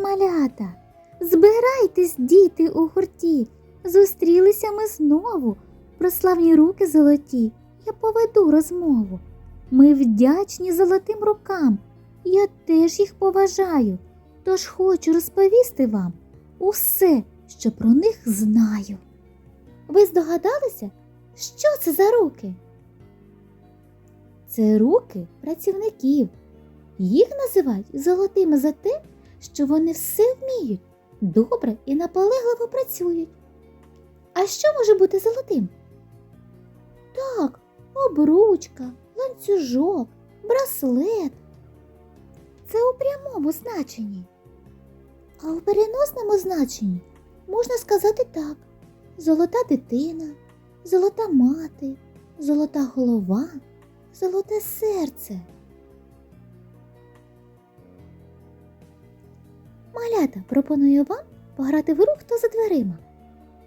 малята. Збирайтесь, діти, у гурті. Зустрілися ми знову. Про славні руки золоті. Я поведу розмову. Ми вдячні золотим рукам. Я теж їх поважаю. Тож хочу розповісти вам усе, що про них знаю. Ви здогадалися, що це за руки? Це руки працівників. Їх називають золотими за те, що вони все вміють, добре і наполегливо працюють. А що може бути золотим? Так, обручка, ланцюжок, браслет. Це у прямому значенні. А у переносному значенні можна сказати так: золота дитина, золота мати, золота голова, золоте серце. Малята пропоную вам пограти в гру хто за дверима.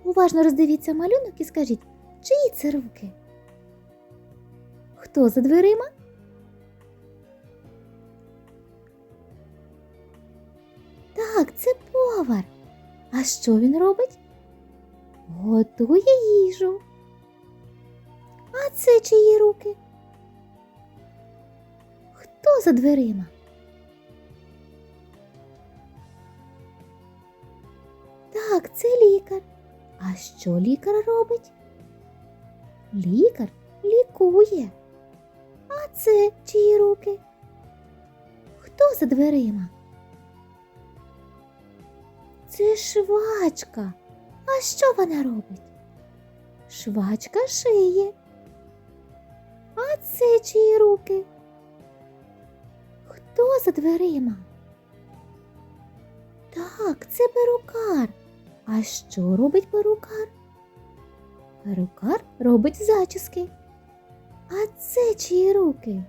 Уважно роздивіться малюнок і скажіть, чиї це руки? Хто за дверима? Так, це повар. А що він робить? Готує їжу. А це чиї руки? Хто за дверима? Так, це лікар. А що лікар робить? Лікар лікує. А це чиї руки? Хто за дверима? Це швачка. А що вона робить? Швачка шиє. А це чиї руки? Хто за дверима? Так, це перукар. А що робить перукар? Перукар робить зачіски. А це чиї руки?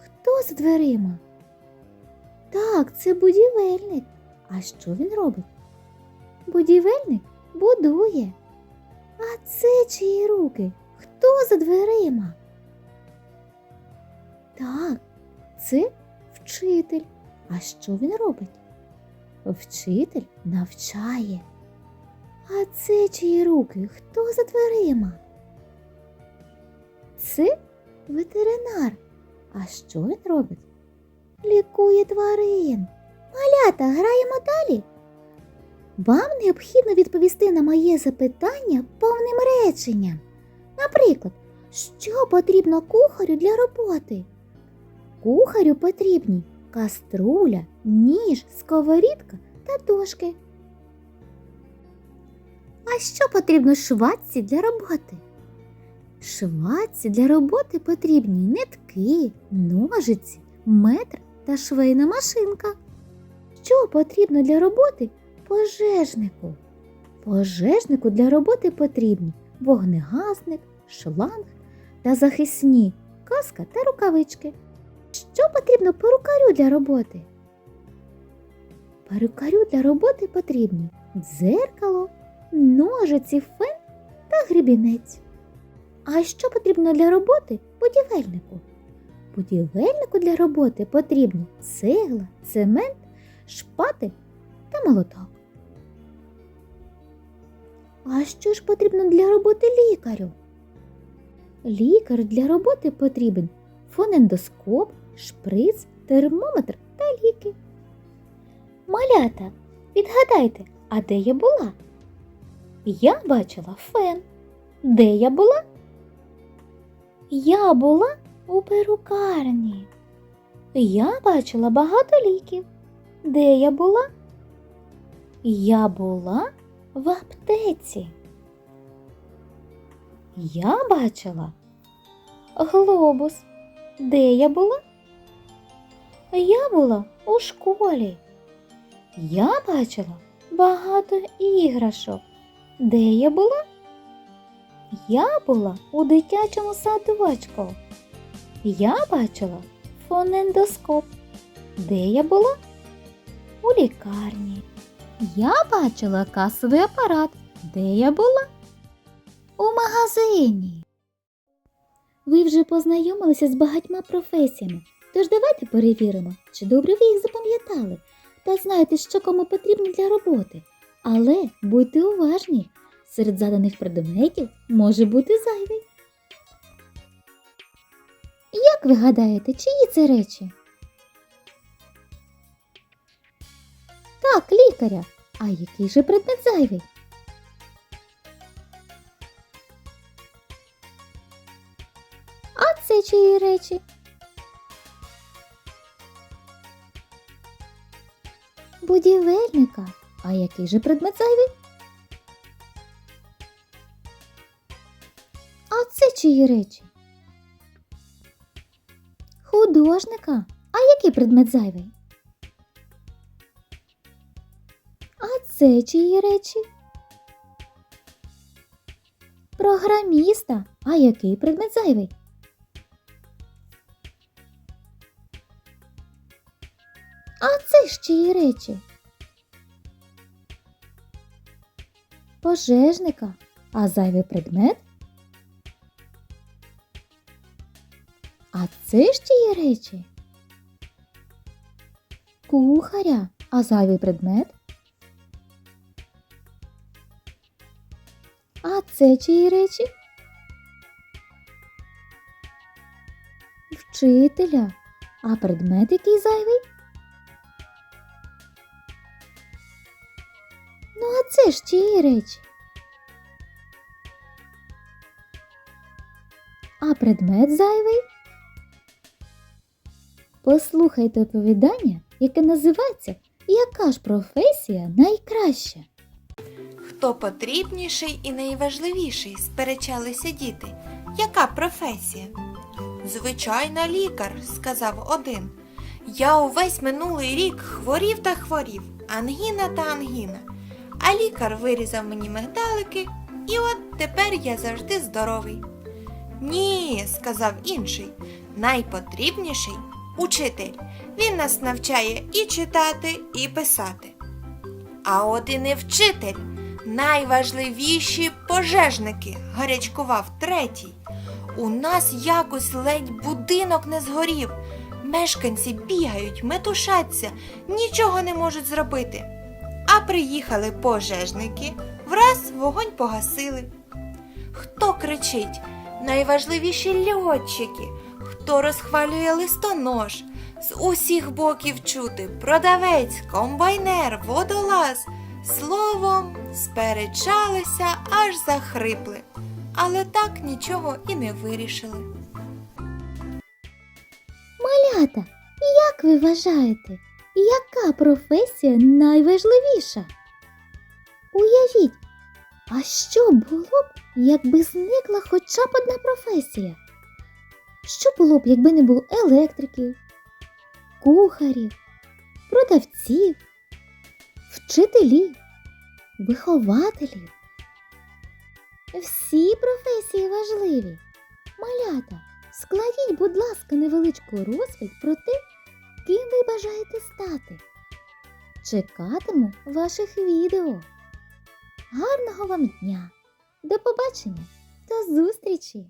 Хто за дверима? Так, це будівельник. А що він робить? Будівельник будує. А це чиї руки? Хто за дверима? Так, це вчитель. А що він робить? Вчитель навчає. А це чиї руки? Хто за дверима? Це ветеринар. А що він робить? Лікує тварин. Малята, граємо далі. Вам необхідно відповісти на моє запитання повним реченням. Наприклад, що потрібно кухарю для роботи? Кухарю потрібні каструля, ніж, сковорідка та дошки. А що потрібно швачці для роботи? Швачці для роботи потрібні нитки, ножиці, метр та швейна машинка. Що потрібно для роботи пожежнику? Пожежнику для роботи потрібні вогнегасник, шланг та захисні каска та рукавички. Що потрібно перукарю для роботи? Перукарю для роботи потрібні дзеркало, ножиці, фен та грібінець. А що потрібно для роботи будівельнику? Будівельнику для роботи потрібні цегла, цемент, шпати та молоток. А що ж потрібно для роботи лікарю? Лікар для роботи потрібен фонендоскоп, шприц, термометр та ліки. Малята, відгадайте, а де я була? Я бачила фен. Де я була? Я була у перукарні. Я бачила багато ліків. Де я була? Я була в аптеці. Я бачила глобус. Де я була? Я була у школі. Я бачила багато іграшок. Де я була? Я була у дитячому садочку. Я бачила фонендоскоп. Де я була? У лікарні. Я бачила касовий апарат. Де я була? У магазині. Ви вже познайомилися з багатьма професіями, тож давайте перевіримо, чи добре ви їх запам'ятали. та знаєте, що кому потрібно для роботи. Але будьте уважні, серед заданих предметів може бути зайвий. Як ви гадаєте, чиї це речі? Так, лікаря. А який же предмет зайвий? А це чиї речі? Будівельника. А який же предмет зайвий? А це чиї речі? Художника. А який предмет зайвий? А це чиї речі? Програміста. А який предмет зайвий? А це ж чиї речі? Пожежника. А зайвий предмет? А це ж чиї речі? Кухаря. А зайвий предмет? А це чиї речі? Вчителя. А предмет який зайвий? Ну, а це ж чиї речі? А предмет зайвий? Послухайте оповідання, яке називається Яка ж професія найкраща? Хто потрібніший і найважливіший? сперечалися діти. Яка професія? Звичайна лікар, сказав один. Я увесь минулий рік хворів та хворів, ангіна та ангіна. А лікар вирізав мені мигдалики, і от тепер я завжди здоровий. Ні, сказав інший, найпотрібніший учитель. Він нас навчає і читати, і писати. А от і не вчитель. Найважливіші пожежники, гарячкував третій. У нас якось ледь будинок не згорів. Мешканці бігають, метушаться, нічого не можуть зробити. А приїхали пожежники, враз вогонь погасили. Хто кричить? Найважливіші льотчики, хто розхвалює листонож. З усіх боків чути продавець, комбайнер, водолаз. Словом, сперечалися, аж захрипли, але так нічого і не вирішили. Малята, як ви вважаєте, яка професія найважливіша? Уявіть, а що було б, якби зникла хоча б одна професія? Що було б, якби не було електриків, кухарів, продавців, вчителів, вихователів? Всі професії важливі. Малята, складіть, будь ласка, невеличку розповідь про те, ким ви бажаєте стати. Чекатиму ваших відео. Гарного вам дня! До побачення! До зустрічі!